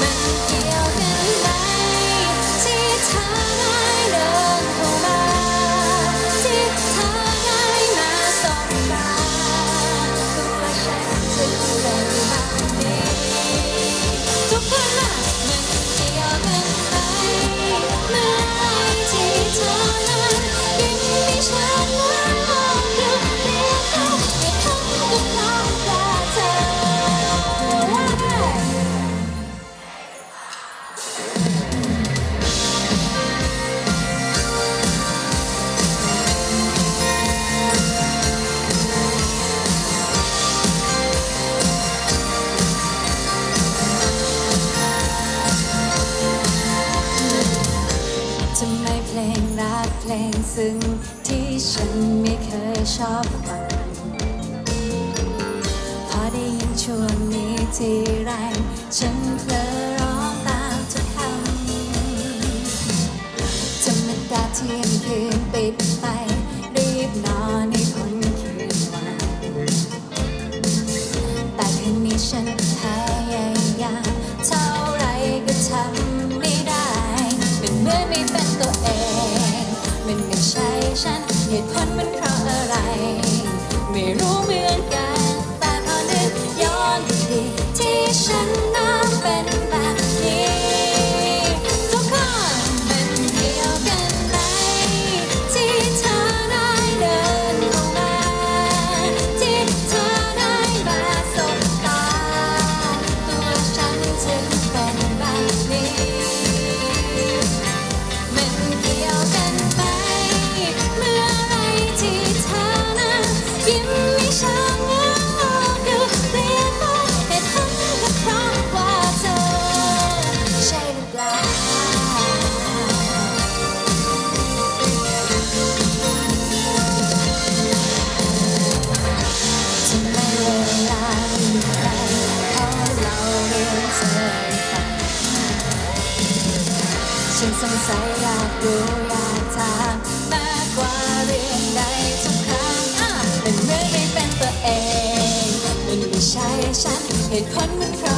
meant to ในเพลงรักเพลงซึ้งที่ฉันไม่เคยชอบฟังพอได้ยินช่วงนี้ทีไร ฉันเพลอร้องตามทุกคำธรรมดาเที่ยงคืนปิดไป ไม่รู้เหมือนกัน ใจรักรู้อยากถามมากกว่าเรื่องใดทุกครั้งอะมืองไม่เป็นตัวเอง มันไม่ใช่ฉันเหตุผลมันเพราะ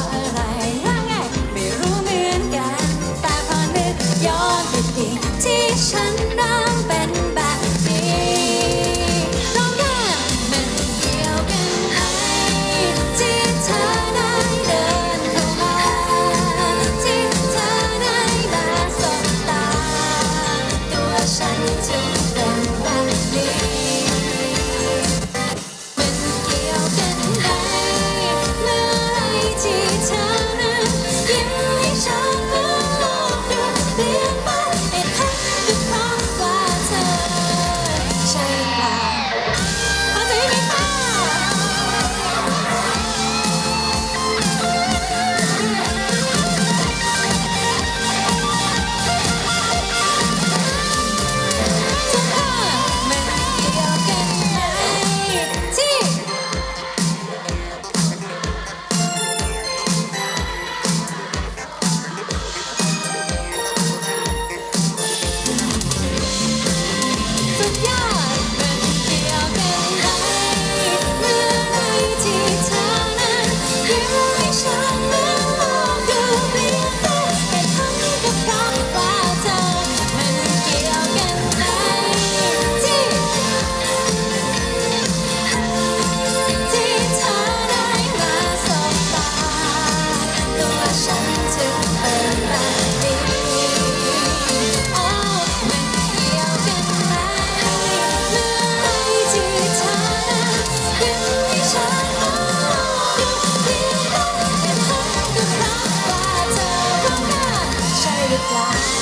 butterfly.